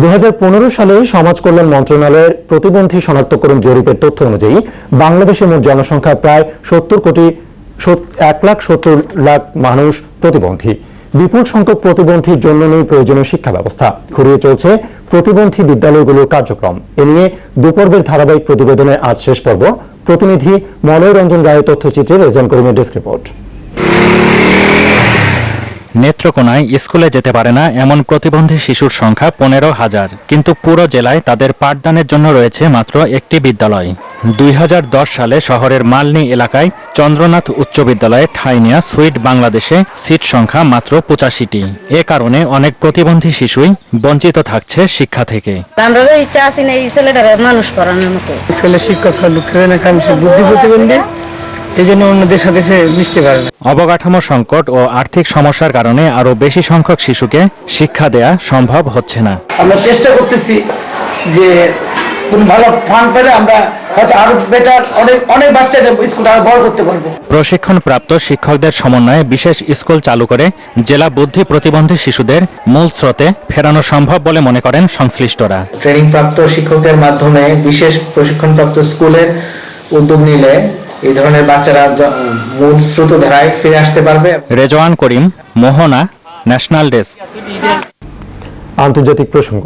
দু হাজার পনেরো সালে সমাজ কল্যাণ মন্ত্রণালয়ের প্রতিবন্ধী শনাক্তকরণ জরিপের তথ্য অনুযায়ী বাংলাদেশের মোট জনসংখ্যা প্রায় সত্তর কোটি এক লাখ সত্তর লাখ মানুষ প্রতিবন্ধী। বিপুল সংখ্যক প্রতিবন্ধীর জন্য নেই প্রয়োজনীয় শিক্ষা ব্যবস্থা। ঘুরিয়ে চলছে প্রতিবন্ধী বিদ্যালয়গুলোর কার্যক্রম। এ নিয়ে দুপর্বের ধারাবাহিক প্রতিবেদনের আজ শেষ পর্ব। প্রতিনিধি মলয় রঞ্জন রায়ের তথ্যচিত্রে রেজান করিমের ডেস্ক রিপোর্ট। নেত্রকোনায় স্কুলে যেতে পারে না এমন প্রতিবন্ধী শিশুর সংখ্যা পনেরো হাজার। কিন্তু পুরো জেলায় তাদের পাঠদানের জন্য রয়েছে মাত্র একটি বিদ্যালয়। দুই হাজার দশ সালে শহরের মালনী এলাকায় চন্দ্রনাথ উচ্চ বিদ্যালয়ে ঠাঁই নেয়া সুইট বাংলাদেশে সিট সংখ্যা মাত্র পঁচাশিটি। এ কারণে অনেক প্রতিবন্ধী শিশুই বঞ্চিত থাকছে শিক্ষা থেকে। ইচ্ছা আছে না এই ছেলেটারে মানুষ করানোর মতো। স্কুলের শিক্ষক হলো বুদ্ধি প্রতিবন্ধী এই অন্যদের সাথে সে মিশতে পারে না। অবকাঠামো সংকট ও আর্থিক সমস্যার কারণে আরও বেশি সংখ্যক শিশুকে শিক্ষা দেয়া সম্ভব হচ্ছে না। আমরা চেষ্টা করতেছি যে কোন ভালো ফান্ড পেলে আমরা হয়তো আরও বেটার অনেক অনেক বাচ্চাদের স্কুলটা আরও বড় করতে পারব। প্রশিক্ষণপ্রাপ্ত শিক্ষকদের সমন্বয়ে বিশেষ স্কুল চালু করে জেলা বুদ্ধি প্রতিবন্ধী শিশুদের মূল স্রোতে ফেরানো সম্ভব বলে মনে করেন সংশ্লিষ্টরা। ট্রেনিং প্রাপ্ত শিক্ষকের মাধ্যমে বিশেষ প্রশিক্ষণপ্রাপ্ত স্কুলের উদ্যোগ নিলে এই ধরনের বাচ্চারা মূল স্রোত ধারায় ফিরে আসতে পারবে। Rezwan Karim Mohona national desk. আন্তর্জাতিক প্রসঙ্গ।